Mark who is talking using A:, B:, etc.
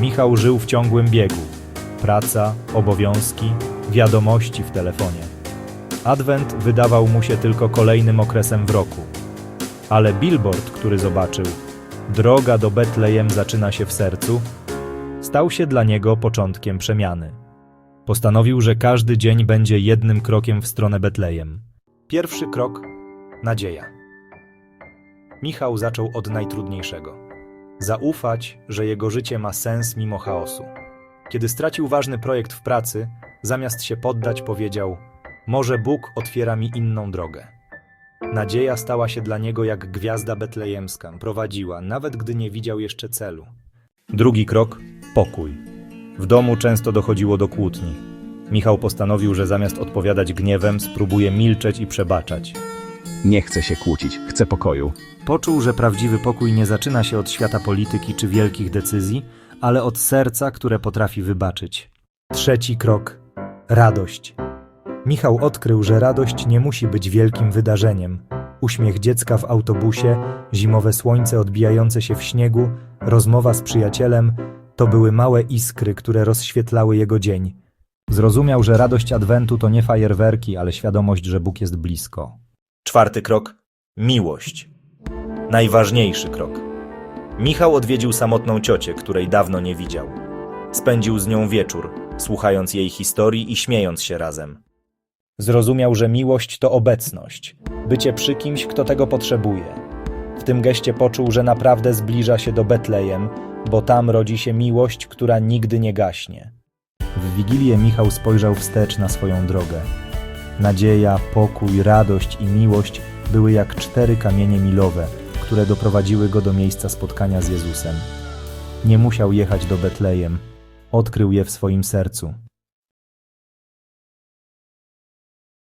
A: Michał żył w ciągłym biegu. Praca, obowiązki, wiadomości w telefonie. Adwent wydawał mu się tylko kolejnym okresem w roku. Ale billboard, który zobaczył, droga do Betlejem zaczyna się w sercu, stał się dla niego początkiem przemiany. Postanowił, że każdy dzień będzie jednym krokiem w stronę Betlejem. Pierwszy krok nadzieja. Michał zaczął od najtrudniejszego. Zaufać, że jego życie ma sens mimo chaosu. Kiedy stracił ważny projekt w pracy, zamiast się poddać, powiedział: Może Bóg otwiera mi inną drogę. Nadzieja stała się dla niego jak gwiazda betlejemska, prowadziła, nawet gdy nie widział jeszcze celu. Drugi krok pokój. W domu często dochodziło do kłótni. Michał postanowił, że zamiast odpowiadać gniewem, spróbuje milczeć i przebaczać.
B: Nie chcę się kłócić, chcę pokoju.
A: Poczuł, że prawdziwy pokój nie zaczyna się od świata polityki czy wielkich decyzji, ale od serca, które potrafi wybaczyć. Trzeci krok radość. Michał odkrył, że radość nie musi być wielkim wydarzeniem. Uśmiech dziecka w autobusie, zimowe słońce odbijające się w śniegu, rozmowa z przyjacielem to były małe iskry, które rozświetlały jego dzień. Zrozumiał, że radość Adwentu to nie fajerwerki, ale świadomość, że Bóg jest blisko. Czwarty krok miłość. Najważniejszy krok. Michał odwiedził samotną ciocię, której dawno nie widział. Spędził z nią wieczór, słuchając jej historii i śmiejąc się razem. Zrozumiał, że miłość to obecność, bycie przy kimś, kto tego potrzebuje. W tym geście poczuł, że naprawdę zbliża się do Betlejem, bo tam rodzi się miłość, która nigdy nie gaśnie. W Wigilię Michał spojrzał wstecz na swoją drogę. Nadzieja, pokój, radość i miłość były jak cztery kamienie milowe, które doprowadziły go do miejsca spotkania z Jezusem. Nie musiał jechać do Betlejem, odkrył je w swoim sercu.